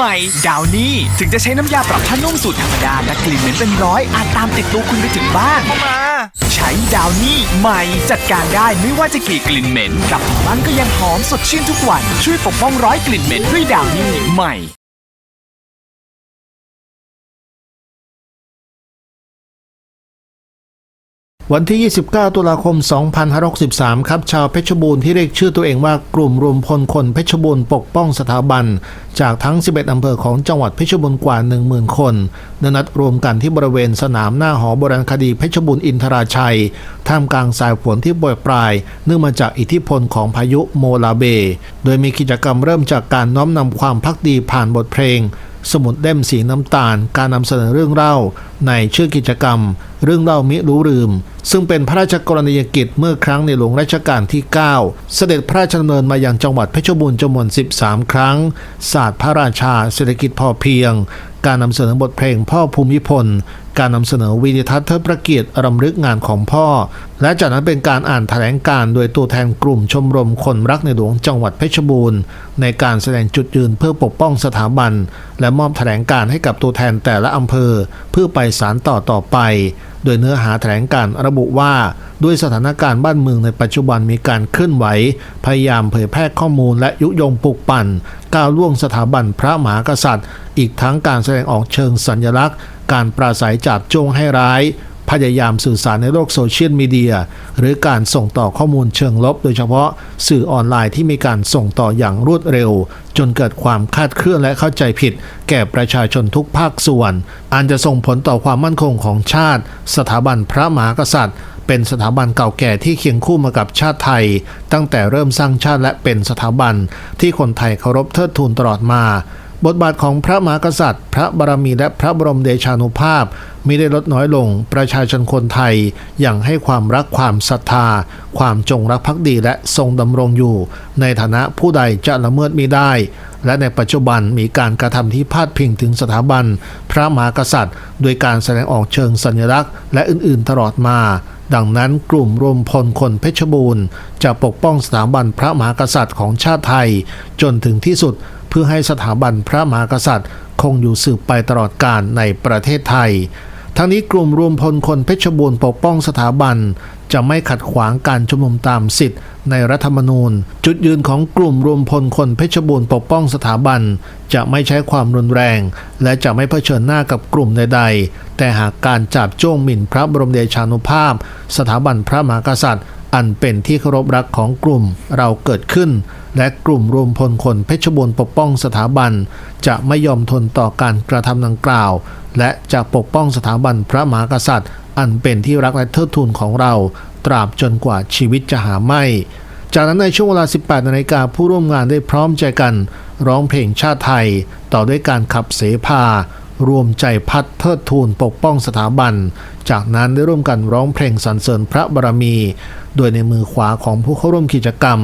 ใหม่ ดาวนี่ถึงจะใช้น้ำยาปรับผ้านุ่มสูตรธรรมดาแต่กลิ่นเหม็นเป็นร้อยอาจตามติดตัวคุณไปถึงบ้านมา ใช้ดาวนี่ใหม่ จัดการได้ไม่ว่าจะกี่กลิ่นเหม็นกลับถึงบ้านก็ยังหอมสดชื่นทุกวัน ช่วยปกป้องร้อยกลิ่นเหม็นด้วยดาวนี่ใหม่ วันที่ 29 ตุลาคม 2563 ครับ ชาวเพชรบูรณ์ที่เรียกชื่อตัวเองว่ากลุ่มรวมพลคนเพชรบูรณ์ปกป้องสถาบัน จากทั้ง 11 อำเภอของจังหวัดเพชรบูรณ์กว่า 10,000 คนได้นัดรวมกันที่บริเวณสนามหน้าหอโบราณคดีเพชรบูรณ์อินทราชัย ท่ามกลางสายฝนที่โปรยปลาย เนื่องมาจากอิทธิพลของพายุโมลาเบ โดยมีกิจกรรมเริ่มจากการน้อมนำความพักดีผ่านบทเพลง สมุดเล่มสีน้ำตาล การนำเสนอเรื่องเล่า ในชื่อกิจกรรม เรื่องเล่ามิรู้ลืม ซึ่งเป็นพระราชกรณียกิจเมื่อครั้งในหลวงรัชกาลที่ 9 เสด็จพระราชดำเนินมายังจังหวัดเพชรบูรณ์จำนวน 13 ครั้ง ศาสตร์พระราชา เศรษฐกิจพอเพียง การนำเสนอบทเพลงพ่อภูมิพล การนำเสนอวิดีทัศน์เทิดพระเกียรติรำลึกงานของพ่อ และจากนั้นเป็นการอ่านแถลงการโดยตัวแทนกลุ่มชมรมคนรักในหลวงจังหวัดเพชรบูรณ์ ในการแสดงจุดยืนเพื่อปกป้องสถาบัน และมอบแถลงการให้กับตัวแทนแต่ละอำเภอ เพื่อไปสารต่อต่อไป โดยเนื้อหาแถลงการระบุว่า ด้วยสถานการณ์บ้านเมืองในปัจจุบันมีการเคลื่อนไหว พยายามเผยแพร่ข้อมูลและยุยงปลุกปั่นก้าวล่วงสถาบันพระมหากษัตริย์ อีกทั้งการแสดงออกเชิงสัญลักษณ์ การปราศัยจับจงให้ร้าย พยายามสื่อสารในโลกโซเชียลมีเดีย หรือการส่งต่อข้อมูลเชิงลบ โดยเฉพาะสื่อออนไลน์ที่มีการส่งต่ออย่างรวดเร็ว จนเกิดความคาดเคลื่อนและเข้าใจผิด แก่ประชาชนทุกภาคส่วน อันจะส่งผลต่อความมั่นคงของชาติ สถาบันพระมหากษัตริย์เป็นสถาบันเก่าแก่ที่เคียงคู่มากับชาติไทย ตั้งแต่เริ่มสร้างชาติและเป็นสถาบันที่คนไทยเคารพเทิดทูนตลอดมา บทบาทของพระมหากษัตริย์ พระบารมีและพระบรมเดชานุภาพมิได้ลดน้อยลงประชาชนคนไทยยังให้ความรักความศรัทธา ความจงรักภักดีและทรงดำรงอยู่ ในฐานะผู้ใดจะละเมิดมิได้ และในปัจจุบันมีการกระทำที่พาดพิงถึงสถาบัน พระมหากษัตริย์ โดยการแสดงออกเชิงสัญลักษณ์ และอื่นๆตลอดมาดังนั้นกลุ่มรวมพลคนเพชรบูรณ์ จะปกป้องสถาบันพระมหากษัตริย์ของชาติไทย จนถึงที่สุด เพื่อให้สถาบันพระมหากษัตริย์ คงอยู่สืบไปตลอดกาลในประเทศไทย ทั้งนี้กลุ่มรวมพลคนเพชรบูรณ์ปกป้องสถาบัน จะไม่ขัดขวางการชุมนุมตามสิทธิ์ในรัฐธรรมนูญ จุดยืนของกลุ่มรวมพลคนเพชรบูรณ์ปกป้องสถาบัน จะไม่ใช้ความรุนแรง และจะไม่เผชิญหน้ากับกลุ่มใดๆ แต่หากการจับจ้งหมิ่นพระบรมเดชานุภาพ สถาบันพระมหากษัตริย์ อันเป็นที่เคารพรักของกลุ่มเราเกิดขึ้น และกลุ่มรวมพลคนเพชรบูรณ์ปกป้องสถาบัน จะไม่ยอมทนต่อการกระทำดังกล่าว และจะปกป้องสถาบันพระมหากษัตริย์ อันเป็นที่รักและเทิดทูนของเรา ตราบจนกว่าชีวิตจะหาไม่ จากนั้นในช่วงเวลา 18นาฬิกาผู้ร่วมงานได้พร้อมใจกัน ร้องเพลงชาติไทย ต่อด้วยการขับเสพา รวมใจพัดเทิดทูนปกป้องสถาบัน จากนั้นได้ร่วมกันร้องเพลงสรรเสริญพระบารมี โดยในมือขวาของผู้เข้าร่วมกิจกรรม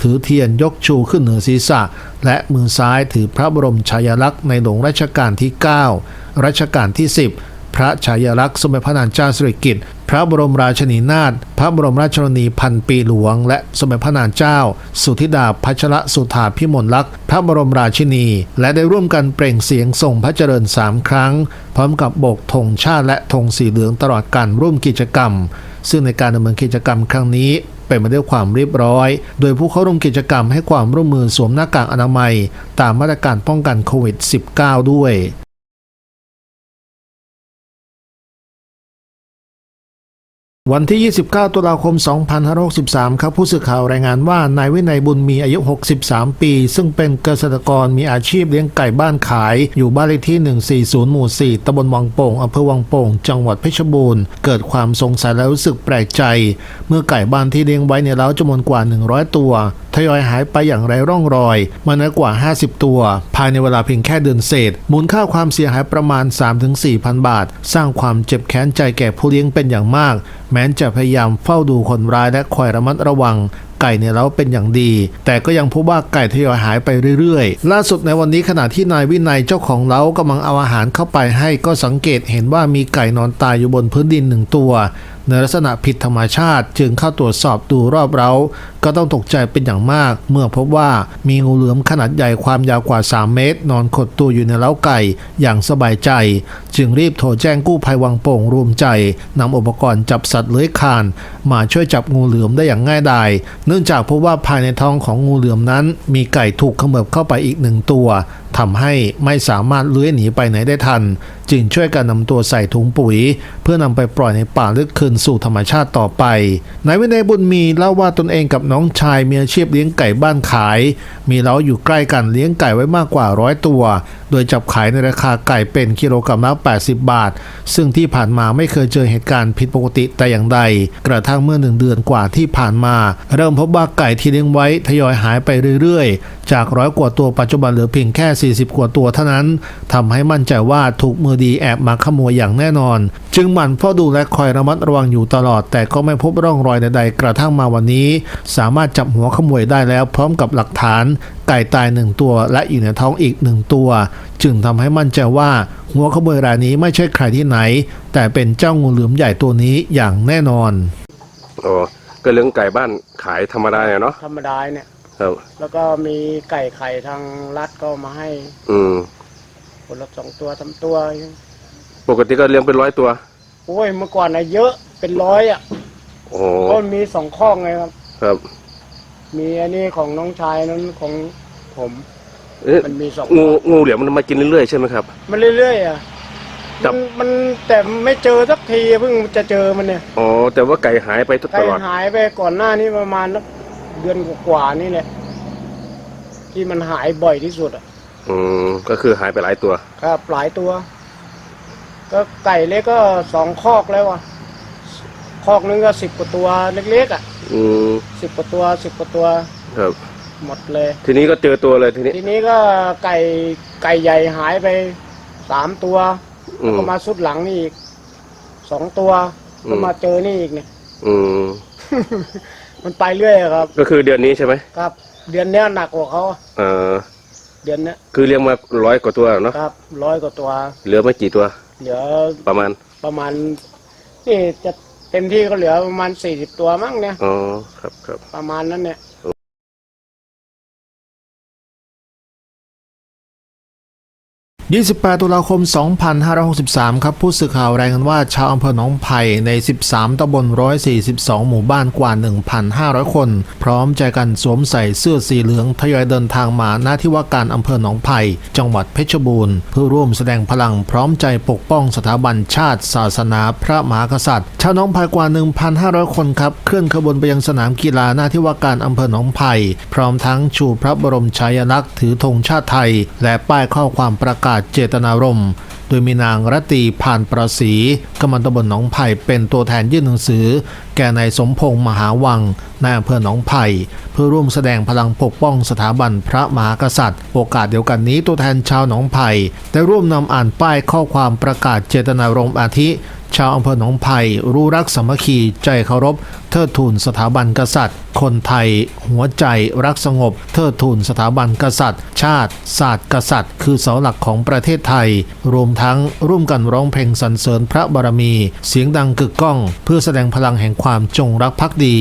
ถือเทียนยกชูขึ้นเหนือศีรษะ และมือซ้ายถือพระบรมชายลักษณ์ในหลวงรัชกาลที่ 9 รัชกาลที่ 10 พระชายลักษณ์สมเด็จพระนางเจ้าสิริกิติ์ พระบรมราชินีนาถพระบรมราชชนนีพันปีหลวง และสมเด็จพระนางเจ้า สุธิดาพัชรสุธาพิมลลักษณ์พระบรมราชินี และได้ร่วมกันเปล่งเสียงส่งพระเจริญสามครั้ง พร้อมกับโบกธงชาติและธงสีเหลืองตลอดการร่วมกิจกรรม ซึ่งในการดำเนินกิจกรรมครั้งนี้เป็นไปด้วยความเรียบร้อย โดยผู้เข้าร่วมกิจกรรมให้ความร่วมมือสวมหน้ากากอนามัย ตามมาตรการป้องกันโควิด -19 ด้วย วันที่ 29 ตุลาคม 2563 ครับผู้สื่อข่าวรายงานว่านายวินัยบุญมีอายุ 63 ปี ซึ่งเป็นเกษตรกรมีอาชีพเลี้ยงไก่บ้านขาย อยู่บ้านเลขที่ 140 หมู่ 4 ตำบลวังโป่ง อำเภอวังโป่ง จังหวัดเพชรบูรณ์ เกิดความสงสัยและรู้สึกแปลกใจ เมื่อไก่บ้านที่เลี้ยงไว้ในเล้าจำนวนกว่า 100 ตัว ทยอยหายไปอย่างไรร่องรอย มาน้อยกว่า 50 ตัว ภายในเวลาเพียงแค่เดือนเศษ มูลค่าความเสียหายประมาณ 3-4,000บาท สร้างความเจ็บแค้นใจแก่ผู้เลี้ยงเป็นอย่างมาก แม้จะพยายามเฝ้าดูคนร้ายและคอยระมัดระวังไก่เนี่ยแล้วเป็นอย่างดี แต่ก็ยังพบว่าไก่ทยอยหายไปเรื่อยๆ ล่าสุดในวันนี้ขณะที่นายวินัยเจ้าของเล้ากำลังเอาอาหารเข้าไปให้ก็สังเกตเห็นว่ามีไก่นอนตายอยู่บนพื้นดินหนึ่งตัว ในลักษณะผิดธรรมชาติ จึงเข้าตรวจสอบดูรอบเร้าก็ต้องตกใจเป็นอย่างมาก เมื่อพบว่ามีงูเหลือมขนาดใหญ่ความยาวกว่า 3 เมตร นอนขดตัวอยู่ในเล้าไก่อย่างสบายใจ จึงรีบโทรแจ้งกู้ภัยวังโป่งรวมใจนำอุปกรณ์จับสัตว์เลื้อยคลาน มาช่วยจับงูเหลือมได้อย่างง่ายดาย เนื่องจากพบว่าภายในท้องของงูเหลือมนั้น มีไก่ถูกขมือบเข้าไปอีกหนึ่งตัว ทำให้ไม่สามารถเลื้อยหนีไปไหนได้ทัน จึงช่วยกันนำตัวใส่ถุงปุ๋ย เพื่อนำไปปล่อยในป่าลึกคืนสู่ธรรมชาติต่อไปนายวินัยบุญมีเล่าว่าตนเองกับน้องชายมีอาชีพเลี้ยงไก่บ้านขาย มีเล้าอยู่ใกล้กันเลี้ยงไก่ไว้มากกว่าร้อยตัว โดยจับขายในราคาไก่เป็นกิโลกรัมละ80 บาท ซึ่งที่ผ่านมาไม่เคยเจอเหตุการณ์ผิดปกติแต่อย่างใด กระทั่งเมื่อหนึ่งเดือนกว่าที่ผ่านมา เริ่มพบว่าไก่ที่เลี้ยงไว้ทยอยหายไปเรื่อยๆ จากร้อยกว่าตัวปัจจุบันเหลือเพียงแค่40 กว่าตัวเท่านั้นทำให้มั่นใจว่าถูกมือดีแอบมาขโมยอย่างแน่นอน จึงหมั่นเฝ้าดูและคอยระมัดระวังอยู่ตลอด แต่ก็ไม่พบร่องรอยใดๆ กระทั่งมาวันนี้ สามารถจับหัวขโมยได้แล้วพร้อมกับหลักฐาน ไก่ตายหนึ่งตัวและอยู่ในท้องอีกหนึ่งตัว จึงทำให้มั่นใจว่าหัวขโมยรายนี้ไม่ใช่ใครที่ไหน แต่เป็นเจ้างูเหลือมใหญ่ตัวนี้อย่างแน่นอนอ๋อก็เลี้ยงไก่บ้านขายธรรมดาเนี่ยเนาะธรรมดาเนี่ย ครับ แล้วก็มีไก่ไข่ทางรัฐก็มาให้อืมคนละสองตัวทำตัว ปกติก็เลี้ยงเป็นร้อยตัว โอ้ยเมื่อก่อนนะเยอะเป็นร้อยอะโอ้โหก็มีสองข้องไงครับ ครับ มีอันนี้ของน้องชายนั้นของผมเอ๊ะมันมีสองงูงูเหลี่ยมมันมากินเรื่อยๆใช่ไหมครับ มันเรื่อยๆอะจัมับ นมันแต่ไม่เจอสักทีเพิ่งจะเจอมันเนี่ยอ๋อแต่ว่าไก่หายไปตไก่ลอดหายไปก่อนหน้านี้ประมาณสัก เดือนกว่าๆนี่แหละที่มันหายบ่อยที่สุดอะอืมก็คือหายไปหลายตัว ครับหลายตัว ก็ไก่เล็กก็สองคอกแล้วอะคอกนึงก็สิบกว่าตัวเล็กๆอะอืมสิบกว่าตัวสิบกว่าตัวครับ หมดเลย ทีนี้ก็เจอตัวเลยทีนี้ ทีนี้ก็ไก่ไก่ใหญ่หายไปสามตัวอืม ก็มาสุดหลังนี่อีกสองตัวอืม ก็มาเจอนี่อีกเนี่ย อืม มันไปเรื่อยอะครับ ก็คือเดือนนี้ใช่ไหมครับ เดือนเนี้ยหนักกว่าเขาเอ่อเดือนเนี้ยคือเลี้ยงมาร้อยกว่าตัวเนาะครับร้อยกว่าตัว เหลือไม่กี่ตัว เหลือประมาณประมาณนี่จะเต็มที่ก็เหลือประมาณสี่สิบตัวมั้งเนี่ยอ๋อครับครับประมาณนั้นเนี่ย 28 ตุลาคม 2563 ครับ ผู้สื่อข่าวรายงานว่าชาวอำเภอหนองไผ่ใน 13 ตำบล 142 หมู่บ้านกว่า 1,500 คน พร้อมใจกันสวมใส่เสื้อสีเหลืองทยอยเดินทางมาหน้าที่ว่าการอำเภอหนองไผ่จังหวัดเพชรบูรณ์ เพื่อร่วมแสดงพลังพร้อมใจปกป้องสถาบันชาติ ศาสนาพระมหากษัตริย์ ชาวหนองไผ่กว่า 1,500 คนครับเคลื่อนขบวนไปยังสนามกีฬาหน้าที่ว่าการอำเภอหนองไผ่พร้อมทั้งชูพระบรมฉายาลักษณ์ถือธงชาติไทย และป้ายข้อความประกาศเจตนารมณ์ โดยมีนางรตตีผ่านประสีกำมันตำบลหนองไผ่เป็นตัวแทนยื่นหนังสือ แก่นายสมพงษ์มหาวังนายอำเภอหนองไผ่เพื่อร่วมแสดงพลังปกป้องสถาบันพระมหากษัตริย์ โอกาสเดียวกันนี้ตัวแทนชาวหนองไผ่ได้ร่วมนำอ่านป้ายข้อความประกาศเจตนารมณ์อาทิ ชาวอำเภอหนองไผ่รู้รักสามัคคีใจเคารพ เทิดทูนสถาบันกษัตริย์ คนไทย หัวใจรักสงบ เทิดทูนสถาบันกษัตริย์ ชาติ ศาสตร์กษัตริย์ คือเสาหลักของประเทศไทย รวมทั้งร่วมกันร้องเพลงสรรเสริญพระบารมี เสียงดังกึกก้อง เพื่อแสดงพลังแห่งความจงรักภักดี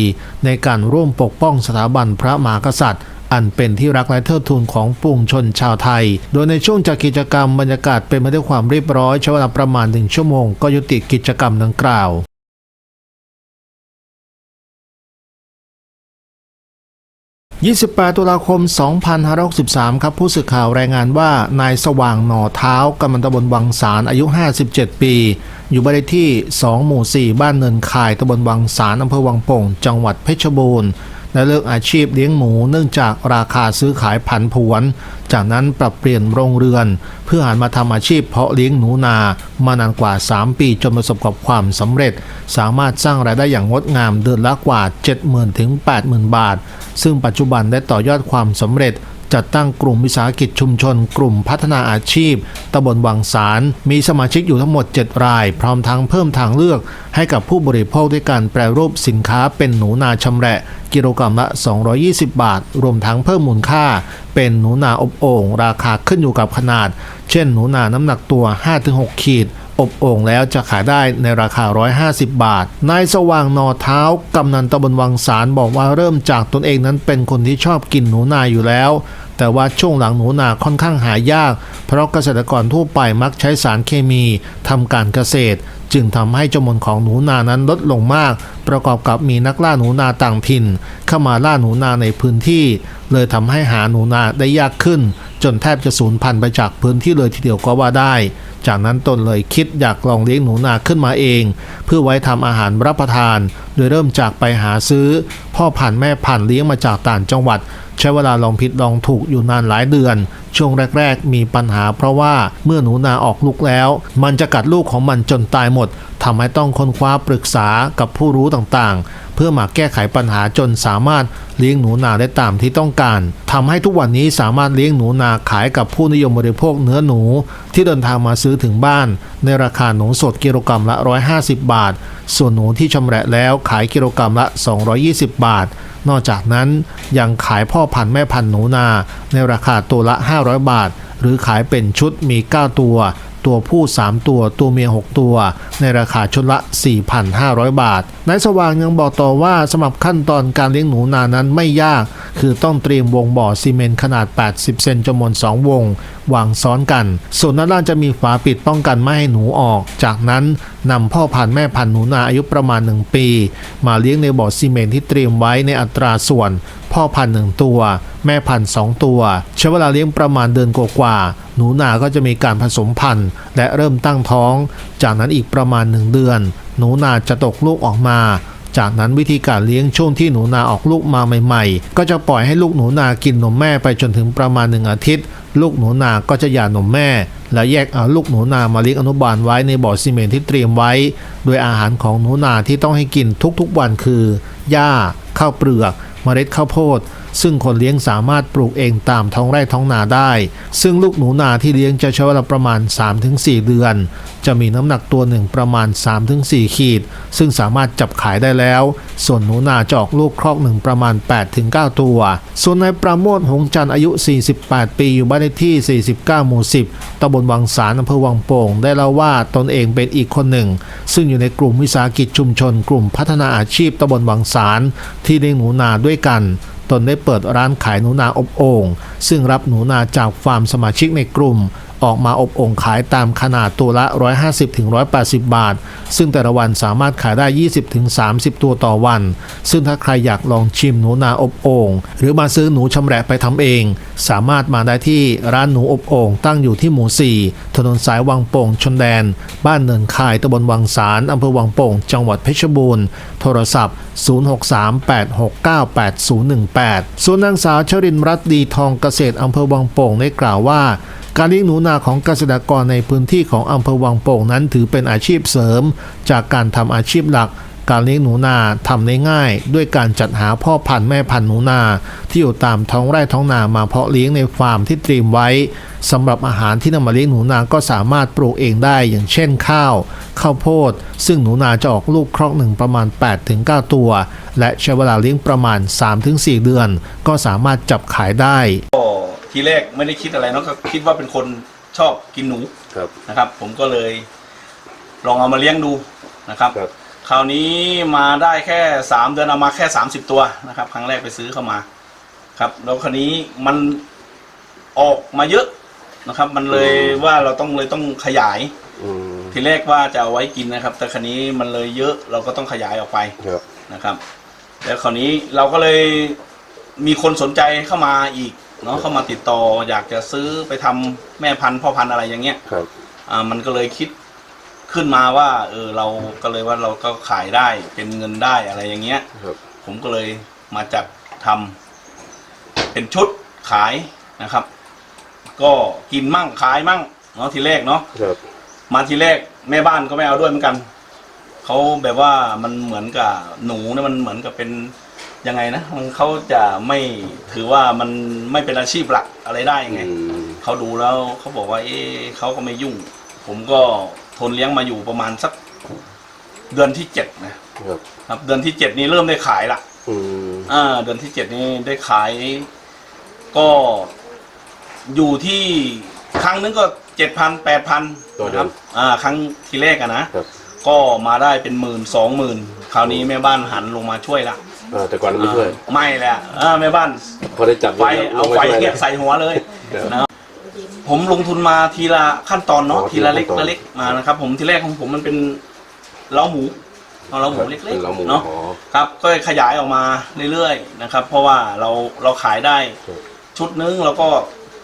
ในการร่วมปกป้องสถาบันพระมหากษัตริย์ อันเป็นที่รักและเทิดทูนของปวงชนชาวไทย โดยในช่วงจากกิจกรรมบรรยากาศเป็นไปด้วยความเรียบร้อยใช้เวลาประมาณหนึ่งชั่วโมงก็ยุติกิจกรรมดังกล่าว28 ตุลาคม 2563 ครับ ผู้สื่อข่าวรายงานว่านายสว่างหน่อเท้ากำมันตบลวังสารอายุ 57 ปี อยู่บ้านเลขที่ 2 หมู่ 4 บ้านเนินคายตำบลวังสารอำเภอวังโป่ง จังหวัดเพชรบูรณ์ และเลิกอาชีพเลี้ยงหมูเนื่องจากราคาซื้อขายผันผวน จากนั้นปรับเปลี่ยนโรงเรือน เพื่อหันมาทำอาชีพเพาะเลี้ยงหนูนามานานกว่า 3 ปีจนประสบกับความสำเร็จ สามารถสร้างรายได้อย่างงดงามเดือนละกว่า 70,000ถึง80,000 บาท ซึ่งปัจจุบันได้ต่อยอดความสำเร็จจัดตั้งกลุ่มวิสาหกิจชุมชน กลุ่มพัฒนาอาชีพตำบลวังสารมีสมาชิกอยู่ทั้งหมด 7 ราย พร้อมทั้งเพิ่มทางเลือก ให้กับผู้บริโภคด้วยการแปรรูปสินค้าเป็นหนูนาชำแหละ กิโลกรัมละ 220 บาท รวมทั้งเพิ่มมูลค่า เป็นหนูนาอบโอ่งราคาขึ้นอยู่กับขนาด เช่นหนูนาน้ำหนักตัว 5-6 ขีด อบโอ่งแล้วจะขายได้ในราคา 150 บาท นายสว่างนอเท้ากำนันตำบลวังสารบอกว่าเริ่มจากตนเองนั้นเป็นคนที่ชอบกินหนูนาอยู่แล้วแต่ว่าช่วงหลังหนูนาค่อนข้างหายาก เพราะเกษตรกรทั่วไปมักใช้สารเคมีทำการเกษตร จึงทำให้จำนวนของหนูนานั้นลดลงมาก ประกอบกับมีนักล่าหนูนาต่างถิ่น เข้ามาล่าหนูนาในพื้นที่ เลยทำให้หาหนูนาได้ยากขึ้น จนแทบจะสูญพันธุ์ไปจากพื้นที่เลยทีเดียวก็ว่าได้ จากนั้นตนเลยคิดอยากลองเลี้ยงหนูนาขึ้นมาเอง เพื่อไว้ทำอาหารรับประทาน โดยเริ่มจากไปหาซื้อ พ่อพันธุ์แม่พันธุ์เลี้ยงมาจากต่างจังหวัด ใช้เวลาลองผิดลองถูกอยู่นานหลายเดือน ช่วงแรก ๆ มีปัญหาเพราะว่าเมื่อหนูนาออกลูกแล้ว มันจะกัดลูกของมันจนตายหมดทำให้ต้องค้นคว้าปรึกษากับผู้รู้ต่างๆ เพื่อมาแก้ไขปัญหาจนสามารถเลี้ยงหนูนาได้ตามที่ต้องการทำให้ทุกวันนี้สามารถเลี้ยงหนูนาขายกับผู้นิยมบริโภคเนื้อหนู ที่เดินทางมาซื้อถึงบ้าน ในราคาหนูสดกิโลกรัมละ 150 บาท ส่วนหนูที่ชำแหละแล้วขายกิโลกรัมละ 220 บาท นอกจากนั้นยังขายพ่อพันธุ์แม่พันธุ์หนูนา ในราคาตัวละ 500 บาท หรือขายเป็นชุดมี 9 ตัว ตัวผู้ 3 ตัว ตัวเมีย 6 ตัว ในราคาชุดละ 4,500 บาท นายสว่างยังบอกต่อว่าสำหรับขั้นตอนการเลี้ยงหนูนานั้นไม่ยาก คือต้องเตรียมวงบ่อซีเมนต์ขนาด 80 เซนจำนวน 2 วง วางซ้อนกัน ส่วนด้านล่างจะมีฝาปิดป้องกันไม่ให้หนูออก จากนั้นนำพ่อพันธุ์แม่พันธุ์หนูนาอายุประมาณ 1 ปี มาเลี้ยงในบ่อซีเมนต์ที่เตรียมไว้ในอัตราส่วน พ่อพันธุ์หนึ่งตัว แม่พันธุ์สองตัวใช้เวลาเลี้ยงประมาณเดือนกว่าๆหนูนาก็จะมีการผสมพันธุ์ และเริ่มตั้งท้อง จากนั้นอีกประมาณหนึ่งเดือน หนูนาจะตกลูกออกมา จากนั้นวิธีการเลี้ยงช่วงที่หนูนาออกลูกมาใหม่ๆ ก็จะปล่อยให้ลูกหนูนากินนมแม่ไปจนถึงประมาณหนึ่งอาทิตย์ ลูกหนูนาก็จะหย่านมแม่ และแยกเอาลูกหนูนามาเลี้ยงอนุบาลไว้ในบ่อซีเมนต์ที่เตรียมไว้ โดยอาหารของหนูนาที่ต้องให้กินทุกๆวันคือหญ้าข้าวเปลือก เมล็ดข้าวโพด ซึ่งคนเลี้ยงสามารถปลูกเองตามท้องไร่ท้องนาได้ ซึ่งลูกหนูนาที่เลี้ยงจะใช้เวลาประมาณ 3-4 เดือน จะมีน้ำหนักตัวหนึ่งประมาณ 3-4 ขีด ซึ่งสามารถจับขายได้แล้ว ส่วนหนูนาจะออกลูกครอกหนึ่งประมาณ 8-9 ตัว ส่วนนายประโมทหงจันทร์อายุ 48 ปีอยู่บ้านเลขที่ 49 หมู่ 10ตำบลวังสารอำเภอวังโป่ง ได้เล่าว่าตนเองเป็นอีกคนหนึ่ง ซึ่งอยู่ในกลุ่มวิสาหกิจชุมชน กลุ่มพัฒนาอาชีพตำบลวังสารที่เลี้ยงหนูนาด้วยกัน ตนได้เปิดร้านขายหนูนาอบโอ่งซึ่งรับหนูนาจากฟาร์มสมาชิกในกลุ่ม ออกมาอบองขายตามขนาดตัวละ 150-180 บาท ซึ่งแต่ละวันสามารถขายได้ 20-30 ตัวต่อวัน ซึ่งถ้าใครอยากลองชิมหนูนาอบองหรือมาซื้อหนูชำแหละไปทำเอง สามารถมาได้ที่ร้านหนูอบองตั้งอยู่ที่หมู่ 4 ถนนสายวังโป่งชนแดน บ้านเนินคายตำบลวังสารอำเภอวังโป่ง จังหวัดเพชรบูรณ์ โทรศัพท์ 0638698018 ส่วนนางสาวชรินร์รัตน์ดีทองเกษตรอำเภอวังโป่งได้กล่าวว่าการเลี้ยงหนูนาของเกษตรกรในพื้นที่ของอำเภอวังโป่งนั้นถือเป็นอาชีพเสริม จากการทำอาชีพหลัก การเลี้ยงหนูนาทำได้ง่าย ด้วยการจัดหาพ่อพันธุ์แม่พันธุ์หนูนา ที่อยู่ตามท้องไร่ท้องนามาเพาะเลี้ยงในฟาร์มที่เตรียมไว้สำหรับอาหารที่นำมาเลี้ยงหนูนาก็สามารถปลูกเองได้อย่างเช่นข้าว ข้าวโพด ซึ่งหนูนาจะออกลูกครอกหนึ่งประมาณ 8-9 ตัว และใช้เวลาเลี้ยงประมาณ 3-4 เดือน ก็สามารถจับขายได้ ทีแรกไม่ได้คิดอะไรเนาะก็คิดว่าเป็นคนชอบกินหนูครับ นะครับ ผมก็เลย ลองเอามาเลี้ยงดูนะครับ ครับคราวนี้มาได้แค่สามเดือนเอามาแค่สามสิบตัวนะครับ ครั้งแรกไปซื้อเข้ามา ครับ แล้วคราวนี้มันออกมาเยอะนะครับ มันเลยว่าเราต้องเลยต้องขยาย อืมทีแรกว่าจะเอาไว้กินนะครับ แต่คราวนี้มันเลยเยอะเราก็ต้องขยายออกไป ครับ นะครับแล้วคราวนี้เราก็เลยมีคนสนใจเข้ามาอีก เนาะเข้ามาติดต่ออยากจะซื้อไปทำแม่พันธุ์พ่อพันธุ์อะไรอย่างเงี้ย ครับ อ่ามันก็เลยคิดขึ้นมาว่า เออเราก็เลยว่าเราก็ขายได้เป็นเงินได้อะไรอย่างเงี้ย ครับ ผมก็เลยมาจัดทำเป็นชุดขายนะครับ ก็กินมั่งขายมั่งเนาะทีแรกเนาะครับ มาทีแรกแม่บ้านก็ไม่เอาด้วยเหมือนกันเขาแบบว่ามันเหมือนกับหนูเนี่ยมันเหมือนกับเป็น ยังไงนะมันเขาจะไม่ถือว่ามันไม่เป็นอาชีพหลักอะไรได้ไงอืมเขาดูแล้วเขาบอกว่า เอ๊ะเขาก็ไม่ยุ่ง ผมก็ทนเลี้ยงมาอยู่ประมาณสักเดือนที่เจ็ดนะครับครับเดือนที่เจ็ดนี้เริ่มได้ขายละอืมอ่า เดือนที่เจ็ดนี้ได้ขาย ก็อยู่ที่ครั้งนึงก็เจ็ดพันแปดพันต่อเดืคอรันบอ่า ครั้งทีแรกอะนะครับก็มาได้เป็นหมื่นสองหมื่นคราวนี้แม่บ้านหันลงมาช่วยละ เออแต่ก่อนไม่ช่วยอ่าไม่แหละอ่าแม่บ้านพอได้จับไฟเอาไฟลงมช่วยเนี่ยใส่หัวเลยครับนะผมลงทุนมาทีละขั้นตอนเนาะอ๋อทีละเล็กทีละขั้นตอนละเล็กมานะครับ ผมทีแรกของผมมันเป็นเล้าหมูเอาเล้าหมูเล็กเป็นเล้าหมูๆเนาะอ๋อครับก็ขยายออกมาเรื่อยๆนะครับ เพราะว่าเราเราขายได้ครับชุดนึงเราก็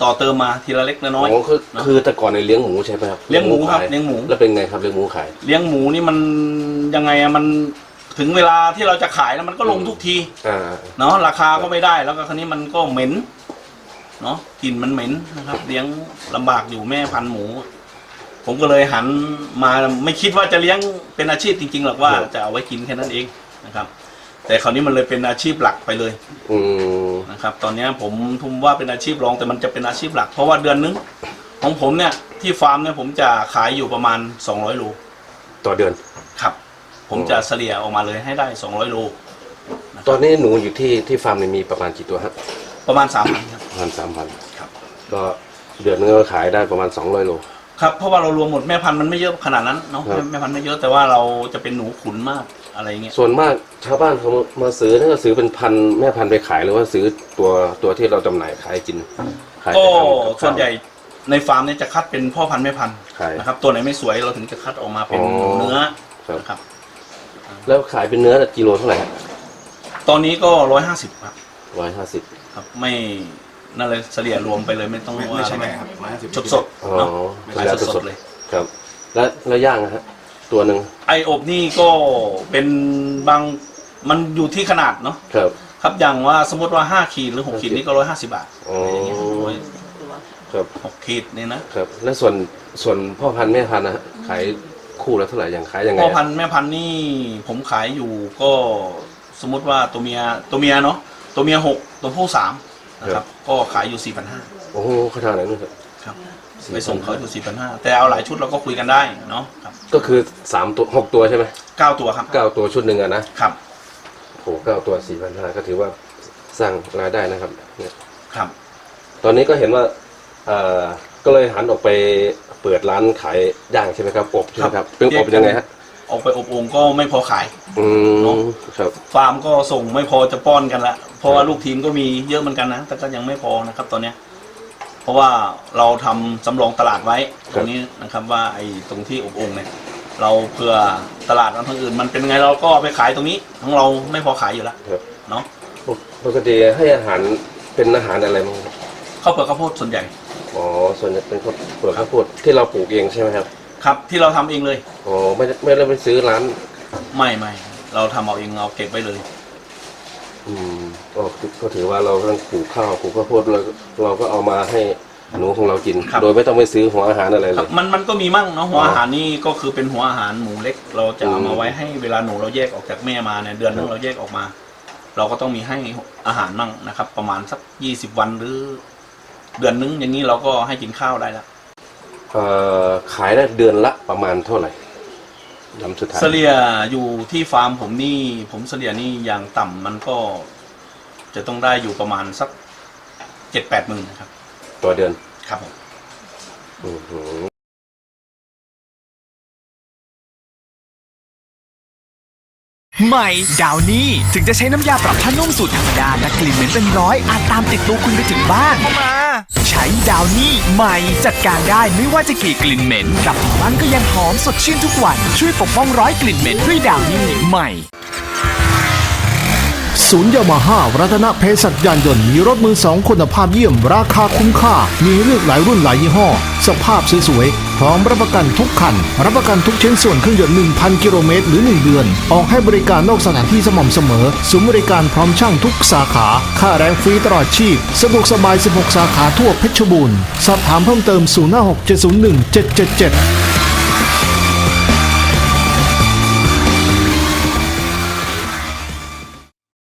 ต่อเติมมาทีละเล็กละน้อยอ๋อคือเนอะคือแต่ก่อนในยเลี้ยงหมูใช่ไหมครับเลี้ยงหมูครับขายเลี้ยงหมูแล้วเป็นไงครับเลี้ยงหมูขาย เลี้ยงหมูนี่มันยังไงอะมัน ถึงเวลาที่เราจะขายแล้วมันก็ลงทุกทีอ่าเนาะราคาก็ไม่ได้ แล้วก็คราวนี้มันก็เหม็นเนาะกลิ่นมันเหม็นนะครับเลี้ยงลำบากอยู่แม่พันธุ์หมู ผมก็เลยหันมาไม่คิดว่าจะเลี้ยงเป็นอาชีพจริงๆหรอกว่าจะเอาไว้กินแค่นั้นเองนะครับ แต่คราวนี้มันเลยเป็นอาชีพหลักไปเลยอืมนะครับ ตอนนี้ผมทุมว่าเป็นอาชีพรองแต่มันจะเป็นอาชีพหลัก เพราะว่าเดือนนึงของผมเนี่ยที่ฟาร์มเนี่ยผมจะขายอยู่ประมาณ 200โลต่อเดือนครับ ผมจะเฉลี่ยออกมาเลยให้ได้ 200 โลตอนนี้หนูอยู่ที่ที่ฟาร์มเนี่ยมีประมาณกี่ตัวครับประมาณ 3,000ครับประมาณสามพันครับ ก็เดือนนึงก็ขายได้ประมาณสองร้อยโล ครับเพราะว่าเรารวมหมดแม่พันธุ์มันไม่เยอะขนาดนั้นเนาะครับแม่แม่พันธุ์ไม่เยอะแต่ว่าเราจะเป็นหนูขุนมากอะไรเงี้ยส่วนมากชาวบ้านเขามาซื้อนั่นก็ซื้อเป็นพันธุ์แม่พันธุ์ไปขายหรือว่าซื้อตัวตัวที่เราจำหน่ายขายกินขายก็ไปทำกับข้า ส่วนใหญ่ในฟาร์มเนี่ยจะคัดเป็นพ่อพันธุ์แม่พันธุ์ขายนะครับตัวไหนไม่สวยเราถึงจะคัดออกมาเป็นอ๋อ หนูเนื้อครับนะครับ แล้วขายเป็นเนื้อกิโลเท่าไหร่ตอนนี้ก็ร้อยห้าสิบครับร้อยห้าสิบครับ ไม่นั่นเลยเฉลี่ยรวมไปเลยไม่ต้องว่าอะไรสดสดอ๋อๆเนาะขายสดสดๆเลยครับ แล้วแล้วย่างนะฮะตัวหนึ่งไออบนี่ก็เป็นบางมันอยู่ที่ขนาดเนาะครับ ครับอย่างว่าสมมติว่าห้าขีดหรือหกขีดนี่ก็ร้อยห้าสิบบาทอ๋ออะไรอย่างเงี้ยร้อยครับหกขีดนี่นะครับ แล้วส่วนส่วนพ่อพันธุ์แม่พันธุ์นะฮะขาย คู่ละเท่าไหร่อย่างขายยังไงพ่ออะพันธุ์แม่พันธุ์นี่ผมขายอยู่ก็สมมุติว่าตัวเมียตัวเมียเนาะตัวเมียหกตัวผู้สามนะครับก็ขายอยู่สี่พันห้าโอ้โหขนาดนั้นเลยครับครับไปส่งเขาอยู่สี่พันห้าแต่เอาหลายชุดเราก็คุยกันได้เนาะครับก็คือสามตัวหกตัวใช่ไหมเก้าตัวครับเก้าตัวชุดหนึ่งอะนะครับโอ้โหเก้าตัวสี่พันห้าก็ถือว่าสร้างรายได้นะครับเนี่ยครับ ตอนนี้ก็เห็นว่าเอ่อก็เลยหันออกไป เปิดร้านขายย่างใช่ไหมครับอบใช่ไหมครับเป็นอบยังไงฮะออกไปอบโอ่งก็ไม่พอขาย อืมเนอะครับ ฟาร์มก็ส่งไม่พอจะป้อนกันละเพราะว่าลูกทีมก็มีเยอะเหมือนกันนะ แต่ก็ยังไม่พอนะครับตอนเนี้ย เพราะว่าเราทำสำรองตลาดไว้ตรงนี้นะครับ ว่าไอ้ตรงที่อบโอ่งเนี่ย เราเผื่อตลาดทางอื่น มันเป็นไงเราก็เอาไปขายตรงนี้ของเราไม่พอขายอยู่แล้วครับเนาะปกติให้อาหารเป็นอาหารอะไรบ้างครับข้าวเปลือกข้าวโพดส่วนใหญ่ อ๋อส่วนใหญ่เป็นข้าวเปลือกข้าวโพดที่เราปลูกเองใช่ไหมครับครับที่เราทำเองเลย อ๋อไม่ได้ไม่ได้ไปซื้อร้าน ไม่ไม่เราทำเอาเองเอาเก็บไว้เลย อืมก็ก็ถือว่าเรากำลังปลูกข้าวปลูกข้าวโพดเราเราก็เอามาให้หนูของเรากิน ครับ โดยไม่ต้องไปซื้อหัวอาหารอะไรคเลรับย มันมันก็มีมั่งเนาะหัวอ๋อออาหารนี่ก็คือเป็นหัวอาหารหมูเล็ก เราจะเอาอืมามไว้ให้เวลาหนูเราแยกออกจากแม่มาเนี่ยเดือนนึงเราแยกออกมา เราก็ต้องมีให้อาหารมั่งนะครับ ประมาณสักยี่สิบวันหรือ เดือนนึงอย่างนี้เราก็ให้กินข้าวได้แล้วเอ่อขายได้เดือนละประมาณเท่าไหร่ลำสุดท้ายเฉลี่ยอยู่ที่ฟาร์มผมนี่ ผมเฉลี่ยนี่อย่างต่ำมันก็ จะต้องได้อยู่ประมาณสักเจ็ดแปดหมื่นนะครับ ต่อเดือนครับผม อือหือ ใหม่ ดาวนี่ถึงจะใช้น้ำยาปรับผ้านุ่มสูตรธรรมดาแต่กลิ่นเหม็นเป็นร้อยอาจตามติดตัวคุณไปถึงบ้าน เข้ามา ใช้ดาวนี่ใหม่จัดการได้ไม่ว่าจะกี่กลิ่นเหม็นกลับถึงบ้านก็ยังหอมสดชื่นทุกวันช่วยปกป้องร้อยกลิ่นเหม็นด้วยดาวนี่ใหม่ ศูนย์ยามาฮ่ารัตนเพศัชยานยนต์มีรถมือสองคุณภาพเยี่ยม ราคาคุ้มค่า มีเลือกหลายรุ่นหลายยี่ห้อ สภาพสวยๆ พร้อมรับประกันทุกคัน รับประกันทุกชิ้นส่วนเครื่องยนต์ 1,000 กิโลเมตรหรือ 1 เดือน ออกให้บริการนอกสถานที่สม่ำเสมอศูนย์บริการพร้อมช่างทุกสาขา ค่าแรงฟรีตลอดชีพ สะดวกสบาย 16 สาขาทั่วเพชรบูรณ์ สอบถามเพิ่มเติม 056 701 777